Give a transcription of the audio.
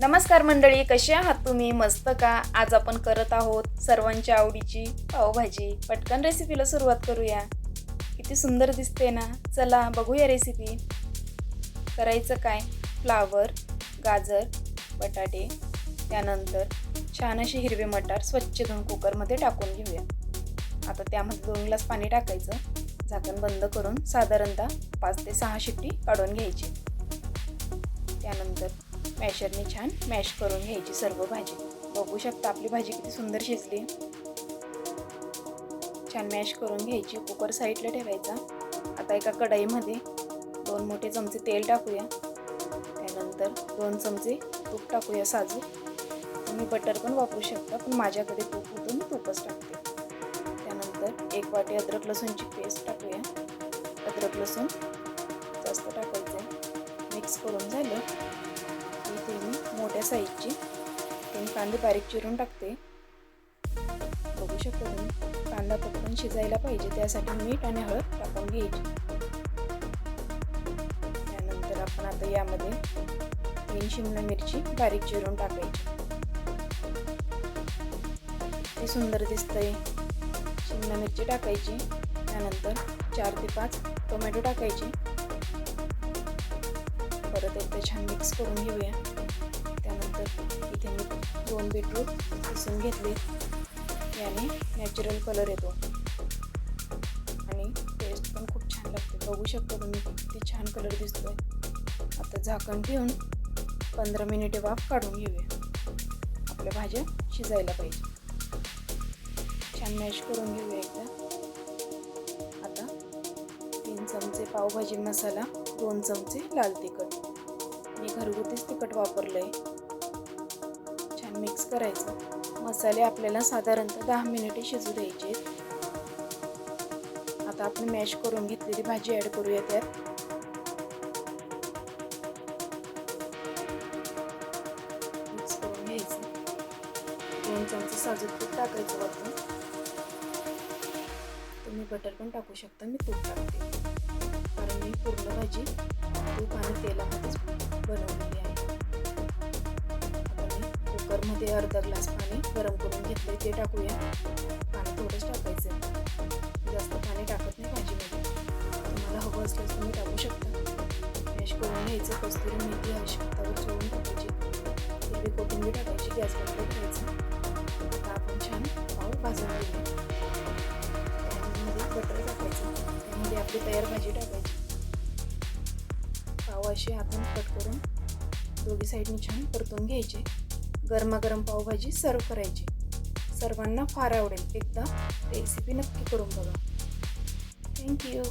नमस्कार मंडळी कसे आहात तुम्ही? मस्त का? आज आपण करत आहोत सर्वांच्या आवडीची पावभाजी. पटकन रेसिपीला सुरुवात करूया. किती सुंदर दिसते ना? चला बघूया रेसिपी करायचं काय? फ्लावर गाजर बटाटे. त्यानंतर छान असे हिरवे मटार स्वच्छ धुवून कुकरमध्ये टाकून घेऊया. आता त्यामध्ये दोन ग्लास पाणी टाकायचं. झाकण बंद करून साधारणतः पाच ते सहा शिट्टी काढून घ्यायची. त्यानंतर मॅशरने छान मॅश करून घ्यायची सर्व भाजी. बघू शकता आपली भाजी किती सुंदर शिजली. छान मॅश करून घ्यायची कुकर साईडला ठेवायचा. आता एका कढईमध्ये दोन मोठे चमचे तेल टाकूया. त्यानंतर दोन चमचे तूप टाकूया साजूक. तुम्ही बटर पण वापरू शकता पण माझ्याकडे तूप होतं मी तूपच टाकते. त्यानंतर एक वाटी अद्रक लसूणची पेस्ट टाकूया. अद्रक लसूण जास्त टाकायचं मिक्स करून झालं. घेते मी मोठ्या साईजची. तीन कांदे बारीक चिरून टाकते. बघू शकतो तुम्ही कांदा पटकन शिजायला पाहिजे त्यासाठी मीठ आणि हळद टाकून घ्यायची. त्यानंतर आपण आता यामध्ये तीन शिमला मिरची बारीक चिरून टाकायची. ते सुंदर दिसतंय. शिमला मिरची टाकायची. त्यानंतर चार ते पाच टोमॅटो टाकायचे. परत एकदा छान मिक्स करून घेऊया. त्यानंतर इथे मी दोन बीटरूट किसून घेतले. याने नॅचरल कलर येतो. आणि टेस्ट पण खूप छान लागते. बघू शकतो तुम्ही किती छान कलर दिसतोय. आता झाकण ठेवून पंधरा मिनिटे वाफ काढून घेऊया. आपल्या भाज्या शिजायला पाहिजे. छान मॅश करून घेऊया एकदा. आता तीन चमचे पावभाजी मसाला दोन चमचे लाल तिखट. घरगुतीच तिखट वापरलं आहे छान मिक्स करायचं. मसाले आपल्याला साधारणतः दहा मिनिटे शिजू द्यायचे. आता आपण मॅश करून घेतलेली भाजी ॲड करूया त्यात. मिक्स करून घ्यायचं. दोन चमचे साजूक तूप टाकायचं वरतून तुम्ही बटर पण टाकू शकता मी तूप टाकते. ही पूर्ण भाजी तूप आणि तेलामध्येच बनवलेली आहे. कुकरमध्ये अर्धा ग्लास पाणी गरम करून घेतले ते टाकूया. पाणी थोडंच टाकायचं जास्त पाणी टाकत नाही भाजीमध्ये. तुम्हाला हवं असल्यास तुम्ही टाकू शकता. मॅश करून घ्यायचं कस्तुरी मेथी आवश्यकतावर चोळून टाकायची. हिरवी कोथिंबीर टाकायची गॅस बंद ठेवायचं आता आपण छान पाव भाजून घेऊया बटर टाकायचं त्यामध्ये आपली तयार भाजी टाकायची. पाव असे आपण कट करून दोघी साईडने छान परतून घ्यायचे. गरमागरम पावभाजी सर्व करायची. सर्वांना फार आवडेल. एकदा रेसिपी नक्की करून बघा. थँक्यू